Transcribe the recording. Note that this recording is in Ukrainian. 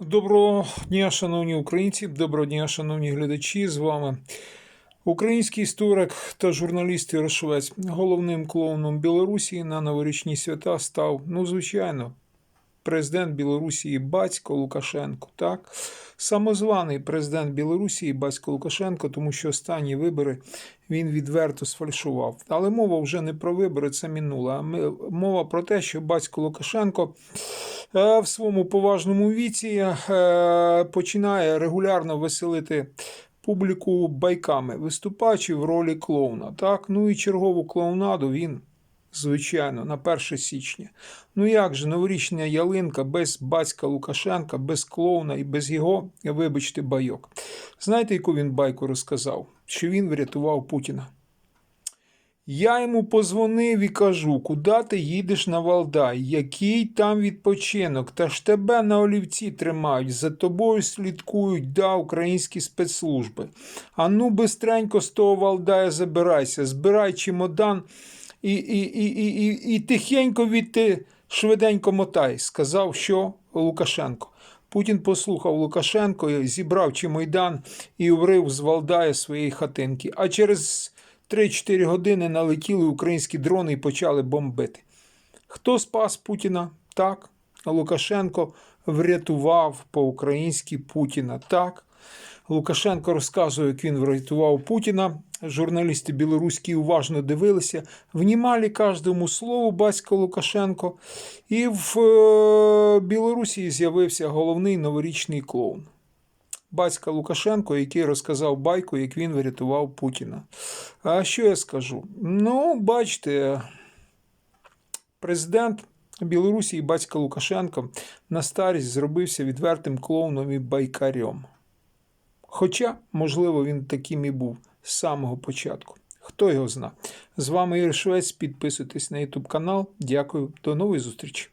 Доброго дня, шановні українці, доброго дня, шановні глядачі. З вами український історик та журналіст Ярошовець. Головним клоуном Білорусі на новорічні свята став, ну, звичайно, президент Білорусі батько Лукашенко. Так? Самозваний президент Білорусі батько Лукашенко, тому що останні вибори він відверто сфальшував. Але мова вже не про вибори, це минуле. А мова про те, що батько Лукашенко в своєму поважному віці е, починає регулярно веселити публіку байками, виступаючи в ролі клоуна. Так? Ну і чергову клоунаду він, звичайно, на 1 січня. Ну як же новорічна ялинка без батька Лукашенка, без клоуна і без його, вибачте, байок. Знаєте, яку він байку розказав? Що він врятував Путіна. Я йому позвонив і кажу, куди ти їдеш на Валдай, який там відпочинок, та ж тебе на олівці тримають, за тобою слідкують, да, українські спецслужби. А ну, бистренько з того Валдая забирайся, збирай чемодан і, і, і, і, і, і тихенько відти швиденько мотай, сказав, що Лукашенко. Путін послухав Лукашенко, зібрав чемодан і врив з Валдая своєї хатинки. А через 3-4 години налетіли українські дрони і почали бомбити. Хто спас Путіна? Так. Лукашенко врятував по-українськи Путіна. Так. Лукашенко розказує, як він врятував Путіна. Журналісти білоруські уважно дивилися, внімали кожному слову батька Лукашенко. І в е, Білорусі з'явився головний новорічний клоун. Батька Лукашенко, який розказав байку, як він врятував Путіна. А що я скажу? Ну, бачите, президент Білорусі і батька Лукашенко на старість зробився відвертим клоуном і байкарем. Хоча, можливо, він таким і був з самого початку. Хто його зна? З вами Ігор Швець. Підписуйтесь на YouTube канал. Дякую. До нової зустрічі.